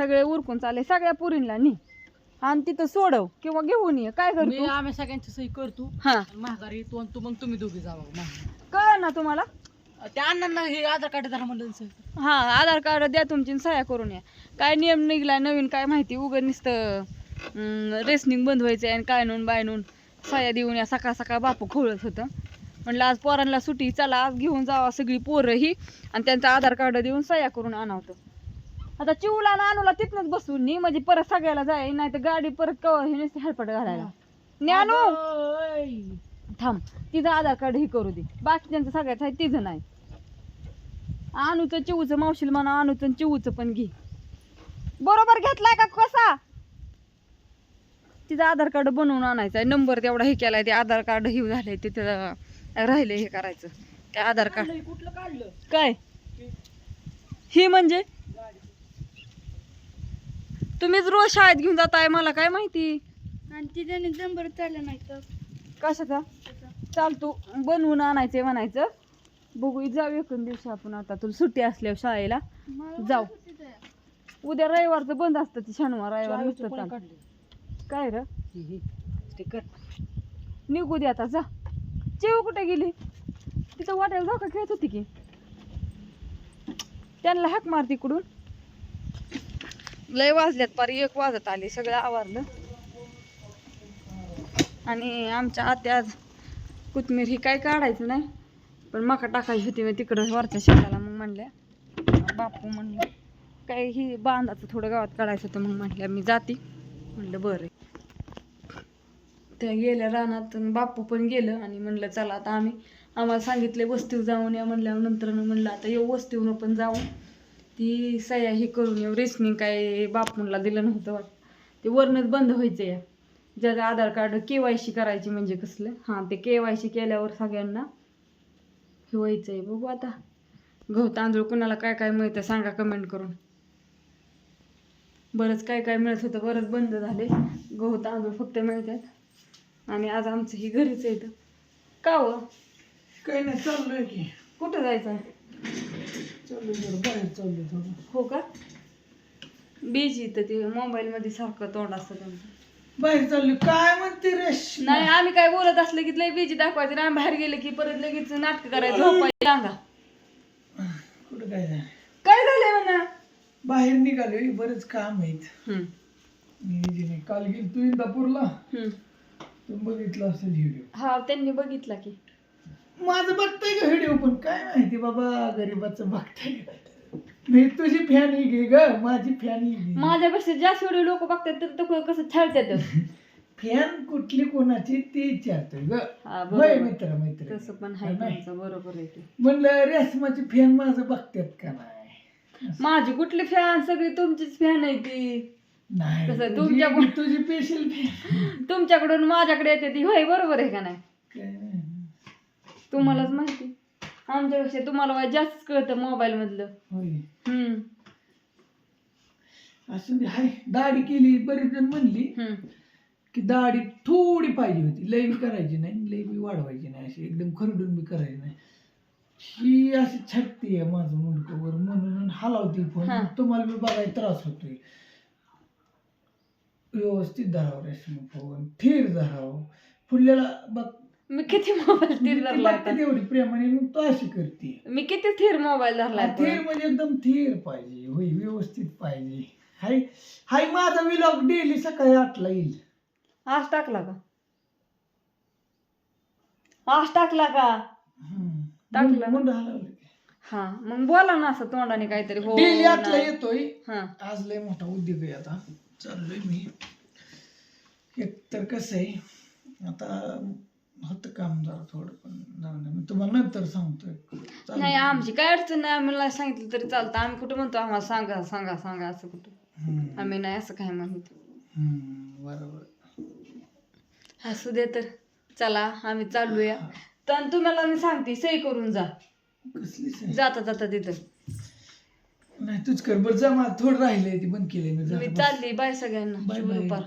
सगळे उरकून चालले सगळ्या पुरींला नी. आणि तिथं सोडव किंवा घेऊन ये काय मी करतो आम्ही सगळ्यांची सही करतो. हा. महागारी तू आणि तू मग तुम्ही दोघी जावा माघारी. कळ ना तुम्हाला? त्या अण्णांना हे आधार कार्ड जरा म्हणलं सही कर. हा आधार कार्ड द्या तुमची आणि सह्या करून या. काय नियम निघलाय नवीन काय माहिती? उगं नुसतं रेसनिंग बंद व्हायचं आणि काय नून बाय नून सह्या देऊन या सकाळ सकाळ बापू खोळत होतं. म्हणलं आज पोरांना सुट्टी चला आज घेऊन जावा सगळी पोरं ही आणि त्यांचं आधार कार्ड देऊन सह्या करून आणावतं आता चिवला आणि आणूला तिथनंच बसून नी म्हणजे परत सगळ्याला जाय नाही तर गाडी परत कवा हे नुसते हेलपट घालायला. ज्ञानू! थांब तिचं आधार कार्ड हे करू दे. बाकीच्यांचं सगळ्याच आहे तिचं नाही. अनुचं चिवचं मावशील म्हणा अनुचं चिवचं पण घे. बरोबर घेतलाय का कसा? तिचं आधार कार्ड बनवून आणायचं आहे नंबर तेवढा हे केलाय ते आधार कार्ड हे झालंय ते त्याचं राहिले हे करायचं. ते आधार कार्ड? कुठलं काढलं? काय? ही म्हणजे? तुम्हीच रोज शाळेत घेऊन जाताय मला काय माहिती? आणि तिथे नंबर चालला नाही तर. कशाचा? चालतो बनवून आणायचंय म्हणायचं. बघू जाऊ एकूण दिवशी आपण आता तुला सुट्टी असल्यावर शाळेला. जाऊ. उद्या रविवारचं बंद असतं ते शनिवार रविवार नुसतं? काय र? स्टिकर निघू दे आता जा. चिव कुठे गेली? तिथं वाटायला धोका खेळत होती की? त्यांना हाक मार तिकडून लय वाजल्यात पार एक वाजत आली सगळं आवारलं. आणि आमच्या आत्या आज कोथमीर ही काय काढायचं नाही पण मका टाकायची होती मी तिकडं वरच्या शेताला मग म्हणल्या बापू म्हणलं काय ही बांधाचं थोडं गावात काढायचं होतं मग म्हटल्या मी जाते. म्हणलं बरं. त्या गेल्या रानात बापू पण गेलं आणि म्हणलं चला आता आम्ही आम्हाला सांगितले वस्तीवर जाऊन या म्हणल्यानंतर म्हणलं आता येऊ वस्तीवनं पण जाऊन ती सह्या हे करून येऊ. रेशनिंग काय बापूंला दिलं नव्हतं वाटतं. ते वरणच बंद व्हायचं या. ज्याचं Aadhaar card K Y C करायची म्हणजे कसलं? हां ते के वाय सी केल्यावर सगळ्यांना हे व्हायचं आहे बघू आता. गहू तांदूळ कुणाला काय काय मिळतं सांगा कमेंट करून. बरंच काय काय मिळत होतं बरंच बंद झाले. गहू तांदूळ फक्त मिळतात. आणि आज आमचं ही घरीच आहे इथं. का हो? काही नाही चाललोय की. कुठं जायचं हो का? बिजी तर ते मोबाईलमध्ये सारखं तोंड असतं त्यांचं. बाहेर चाललोय काय म्हणते रेश नाही आम्ही काय बोलत असलं की लय बिजी दाखवायचं आम्ही बाहेर गेले की परत लगेच नाटक करायचं झोपायचं. सांगा. कुठं काय नाही काय झालंय म्हणा? बाहेर निघालोय बरेच काम आहेत हम्म. काल गेली तू इंदापूरला. हम्म. तू बघितलं असेल व्हिडिओ हा त्यांनी बघितला की. माझं बघताय का व्हिडिओ पण? काय माहिती बाबा गरीबाचं बघताय. का? नाही तुझी फॅन ही घे ग माझी फॅन ही घे. माझ्यापेक्षा जास्त व्हिडिओ लोक बघतात तर तो कसं छळतात? फॅन कुठली कोणाची ती विचारतोय ग. हा होय मित्र मित्र. तसं पण आहे त्यांचं बरोबर आहे ते. म्हणलं रेशमाची फॅन माझं बघतात का नाही? माझी कुठली फॅन सगळी तुमचीच फॅन आहे ती. नाही कसं, तुझी- तुमच्या- तुझी स्पेशल फॅन तुमच्याकडून माझ्याकडे येते ती. होय बरोबर आहे का नाही? काय नाही. तुम्हालाच माहिती. आमच्यापेक्षा तुम्हाला जास्त कळतं मोबाईल मधलं होय. हम्म. असं हाय दाढी केली बरेच जण म्हणली हम्म. की दाढी थोडी पाहिजे होती. लई बी करायची नाही लई बी वाढवायची नाही. अशी एकदम खरडून बी करायची नाही. ही अशी छटती आहे माझं मुंडकं वर म्हणून हलावती फोन. हा. तुम्हाला बी बघायला त्रास होतोय. व्यवस्थित धरावं रेशमी फोन. थीर धरावं. फुललेला बघ मी किती मोबाईल स्थिर ती धरला बघते तेवढी प्रेमाने मग तो अशी करते. मी किती स्थिर मोबाईल धरला थीर म्हणजे एकदम थीर पाहिजे. होय व्यवस्थित पाहिजे. हाय हाय माझा विलॉग डेली सकाळी आठला येईल. आज टाकला का? आज टाकला का? हम्म. टाकलं. मुंड हलवलं हा मग बोला ना असं तोंडाने काहीतरी हो डेली आठला नाही. येतोय. हा. आज लय मोठा उद्योग आहे आता. चाललोय मी. एक तर कसं आहे आता होतं काम जरा थोडं पण जाऊन. मी तुम्हाला नंतर सांगतोय. नाही आमची काय अडचण नाही. आम्हाला सांगितलं तरी चालतं. आम्ही कुठं म्हणतो आम्हाला सांगा सांगा सांगा असं कुठं. हम्म. आम्ही नाही असं काय म्हणतो. हम्म, बरोबर. असू दे तर. चला आम्ही चालूया. तर तुम्हाला मी सांगते सही करून जा. कसली सही? जाता जाता तिथं. नाही तूच कर. बरं जा मला थोडं राहिलंय ती बंद केलंय मी. मी जातो. चालली. बाय सगळ्यांना. Bye शुभ. दुपार